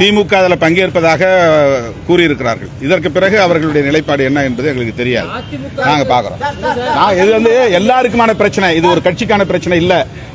திமுக அதில் பங்கேற்பதாக கூறியிருக்கிறார்கள். இதற்கு பிறகு அவர்களுடைய நிலைப்பாடு என்ன என்பது எங்களுக்கு தெரியாது. நாங்க பாக்குறோம் நான் இது வந்து எல்லாருக்குமான பிரச்சனை. இது ஒரு கட்சிக்கான பிரச்சனை இல்ல.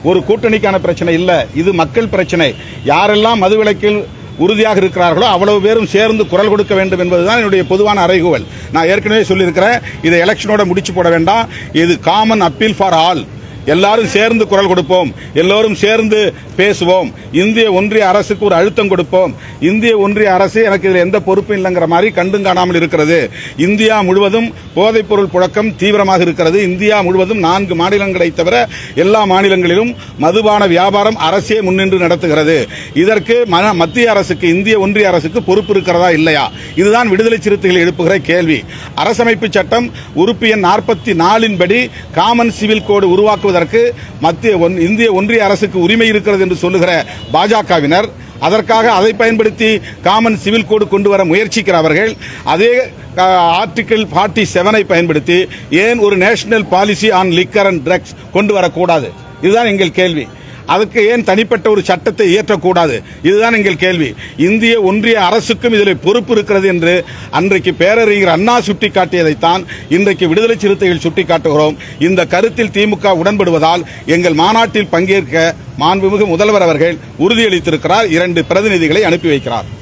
ஒரு கூட்டணிக்கான பிரச்சனை இல்ல. இது மக்கள் பிரச்சனை. யாரெல்லாம் மதுவிலக்கில் உறுதியாக இருக்கிறார்களோ அவ்வளவு பேரும் சேர்ந்து குரல் கொடுக்க வேண்டும் என்பதுதான் என்னுடைய பொதுவான அறைகூவல். நான் ஏற்கனவே சொல்லியிருக்கிறேன் இதை எலெக்ஷனோட முடிச்சு போட வேண்டாம். இது காமன் அப்பீல் ஃபார் ஆல் எல்லாரும் சேர்ந்து குரல் கொடுப்போம். எல்லோரும் சேர்ந்து பேசுவோம். இந்திய ஒன்றிய அரசுக்கு ஒரு அழுத்தம் கொடுப்போம். இந்திய ஒன்றிய அரசு எனக்கு இதில் எந்த பொறுப்பும் இல்லைங்கிற மாதிரி கண்டும் காணாமல் இருக்கிறது. இந்தியா முழுவதும் போதைப்பொருள் புழக்கம் தீவிரமாக இருக்கிறது. இந்தியா முழுவதும் நான்கு மாநிலங்களை தவிர எல்லா மாநிலங்களிலும் மதுபான வியாபாரம் அரசே முன்னின்று நடத்துகிறது. இதற்கு ம- மத்திய அரசுக்கு இந்திய ஒன்றிய அரசுக்கு பொறுப்பு இருக்கிறதா இல்லையா? இதுதான் விடுதலை சிறுத்தைகள் எழுப்புகிற கேள்வி. அரசமைப்பு சட்டம் உறுப்பு எண் நாற்பத்தி நாலின் படி காமன் சிவில் கோடு உருவாக்குவது உருவாக்குவதற்கு மத்திய ஒன்- இந்திய ஒன்றிய அரசுக்கு உரிமை இருக்கிறது என்று சொல்லுகிற பாஜகவினர் அதற்காக அதை பயன்படுத்தி காமன் சிவில் கோடு கொண்டு வர முயற்சிக்கிறவர்கள் அதே ஆர்டிகிள் ஃபார்ட்டி செவனை பயன்படுத்தி ஏன் ஒரு national policy on liquor and drugs கொண்டு வரக்கூடாது? இதுதான் எங்கள் கேள்வி. அதுக்கு ஏன் தனிப்பட்ட ஒரு சட்டத்தை இயற்றக்கூடாது? இதுதான் எங்கள் கேள்வி. இந்திய ஒன்றிய அரசுக்கும் இதில் பொறுப்பு இருக்கிறது என்று அன்றைக்கு பேரறிஞர் அண்ணா சுட்டிக்காட்டியதைத்தான் இன்றைக்கு விடுதலை சிறுத்தைகள் சுட்டிக்காட்டுகிறோம். இந்த கருத்தில் திமுக உடன்படுவதால் எங்கள் மாநாட்டில் பங்கேற்க மாண்புமிகு முதல்வர் அவர்கள் உறுதியளித்திருக்கிறார். இரண்டு பிரதிநிதிகளை அனுப்பி வைக்கிறார்.